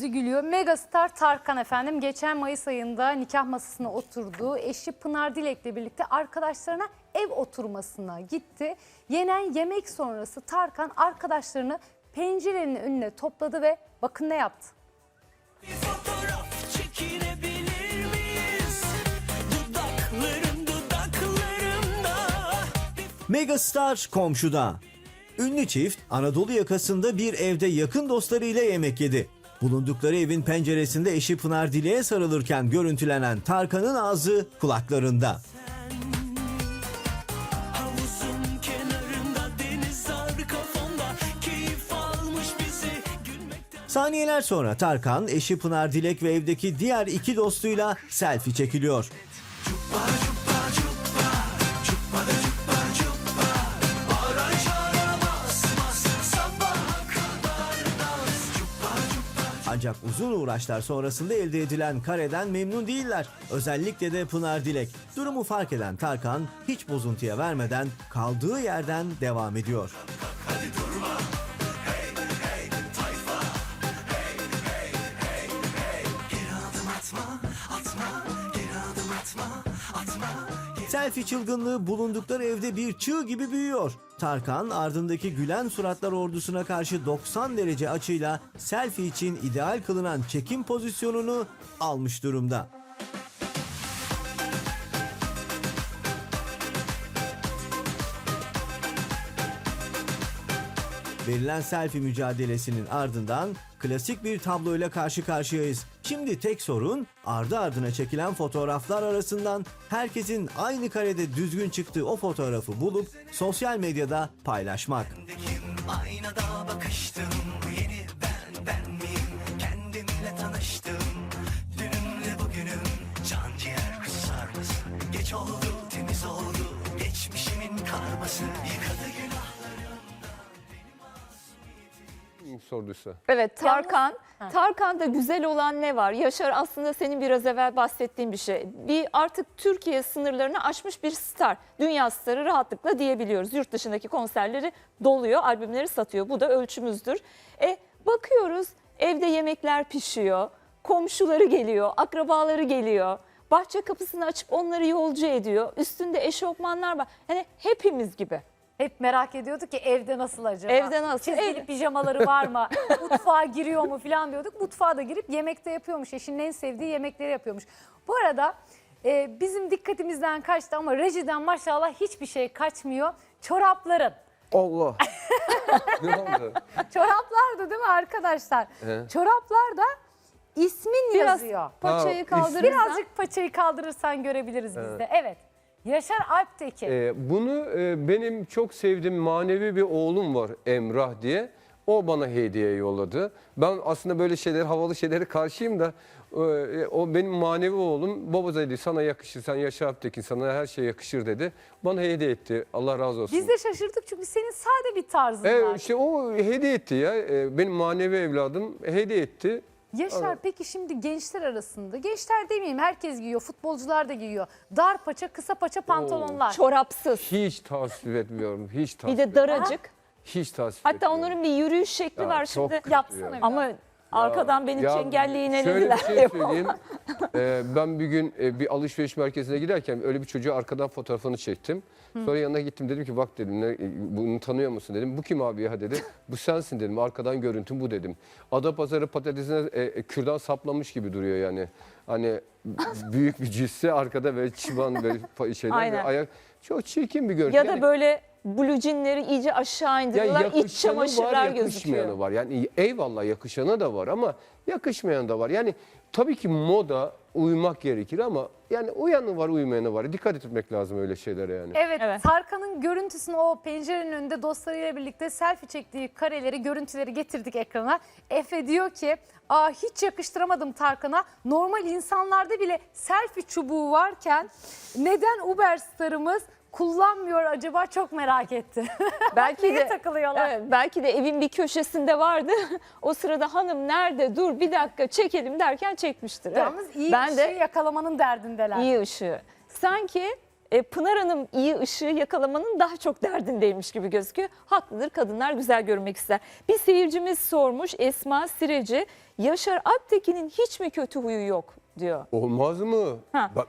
Yüzü gülüyor. Megastar Tarkan efendim geçen Mayıs ayında nikah masasına oturdu. Eşi Pınar Dilek'le birlikte arkadaşlarına ev oturmasına gitti. Yenen yemek sonrası Tarkan arkadaşlarını pencerenin önüne topladı ve bakın ne yaptı. Dudaklarımda Megastar komşuda. Ünlü çift Anadolu yakasında bir evde yakın dostlarıyla yemek yedi. Bulundukları evin penceresinde eşi Pınar Dilek'e sarılırken görüntülenen Tarkan'ın ağzı kulaklarında. Saniyeler sonra Tarkan, eşi Pınar Dilek ve evdeki diğer iki dostuyla selfie çekiliyor. Ancak uzun uğraşlar sonrasında elde edilen kareden memnun değiller. Özellikle de Pınar Dilek. Durumu fark eden Tarkan hiç bozuntuya vermeden kaldığı yerden devam ediyor. Selfie çılgınlığı bulundukları evde bir çığ gibi büyüyor. Tarkan ardındaki gülen suratlar ordusuna karşı 90 derece açıyla selfie için ideal kılınan çekim pozisyonunu almış durumda. Verilen selfie mücadelesinin ardından klasik bir tabloyla karşı karşıyayız. Şimdi tek sorun ardı ardına çekilen fotoğraflar arasından herkesin aynı karede düzgün çıktığı o fotoğrafı bulup sosyal medyada paylaşmak. Aynada bakıştım. Yeni ben ben miyim? Kendimle tanıştım. Dünümle bugünüm. Can ciğer kusar mısın Geç oldu temiz oldu. Geçmişimin karması Kim sorduysa. Evet Tarkan. Tarkan'da güzel olan ne var? Yaşar aslında senin biraz evvel bahsettiğin bir şey. Bir artık Türkiye sınırlarını aşmış bir star. Dünya starı rahatlıkla diyebiliyoruz. Yurt dışındaki konserleri doluyor, albümleri satıyor. Bu da ölçümüzdür. E bakıyoruz evde yemekler pişiyor. Komşuları geliyor, akrabaları geliyor. Bahçe kapısını açıp onları yolcu ediyor. Üstünde eşofmanlar var. Hani hepimiz gibi. Hep merak ediyorduk ki evde nasıl acaba? Evde nasıl? Çizgili Evde. pijamaları var mı? Mutfağa giriyor mu falan diyorduk. Mutfağa da girip yemekte yapıyormuş. Eşinin en sevdiği yemekleri yapıyormuş. Bu arada e, bizim dikkatimizden kaçtı ama rejiden maşallah hiçbir şey kaçmıyor. Çorapların. Allah. ne oldu? Çoraplardı değil mi arkadaşlar? He. Çoraplarda ismin Biraz yazıyor. paçayı Ha, kaldırırsan. Birazcık paçayı kaldırırsan görebiliriz biz de. Evet. Yaşar Alptekin. Ee, bunu e, benim çok sevdiğim manevi bir oğlum var Emrah diye. O bana hediye yolladı. Ben aslında böyle şeyler, havalı şeylere karşıyım da e, o benim manevi oğlum. Baba dedi sana yakışır, sen Yaşar Alptekin sana her şey yakışır dedi. Bana hediye etti. Allah razı olsun. Biz de şaşırdık çünkü senin sade bir tarzın var. Evet, işte o hediye etti ya. E, Benim manevi evladım hediye etti. Yaşar peki şimdi gençler arasında, gençler demeyeyim herkes giyiyor, futbolcular da giyiyor. Dar paça, kısa paça pantolonlar. çorapsız. Hiç tasvip etmiyorum. Hiç Bir tasvip de daracık. Hiç tasvip Hatta etmiyorum. onların bir yürüyüş şekli Ya, var çok şimdi. kötü Yapsana ya. bir. Ama arkadan beni Ya çengelli Şöyle iğnelediler. bir şey söyleyeyim. Ee, ben bir gün e, bir alışveriş merkezine giderken öyle bir çocuğu arkadan fotoğrafını çektim. Sonra yanına gittim dedim ki bak dedim ne, e, bunu tanıyor musun dedim. Bu kim abi ya dedi. Bu sensin dedim arkadan görüntüm bu dedim. Adapazarı patatesine e, e, kürdan saplamış gibi duruyor yani. Hani büyük bir cisse arkada böyle çıban böyle fa- şeyler ve Aynen. ayak. Çok çirkin bir görüntü. ya da Yani- böyle blue jeanleri iyice aşağı indiriyorlar. İç çamaşırlar var, gözüküyor. yakışmayanı var. Yani eyvallah yakışanı da var ama yakışmayan da var. Yani tabii ki moda uymak gerekir ama yani uyanı var, uymayanı var. Dikkat etmek lazım öyle şeylere yani. Evet, Evet. Tarkan'ın görüntüsünü o pencerenin önünde dostlarıyla birlikte selfie çektiği kareleri, görüntüleri getirdik ekrana. Efe diyor ki, Aa, hiç yakıştıramadım Tarkan'a. Normal insanlarda bile selfie çubuğu varken neden Uber starımız kullanmıyor acaba çok merak etti. Belki de takılıyorlar? Evet, belki de evin bir köşesinde vardı. o sırada hanım nerede dur bir dakika çekelim derken çekmiştir. Evet. Yalnız iyi ben bir de yakalamanın derdindeler. iyi ışığı. Sanki e, Pınar Hanım iyi ışığı yakalamanın daha çok derdindeymiş gibi gözüküyor. Haklıdır kadınlar güzel görmek ister. Bir seyircimiz sormuş Esma Sireci. Yaşar Alptekin'in hiç mi kötü huyu yok diyor. Olmaz mı? Ha. Bak,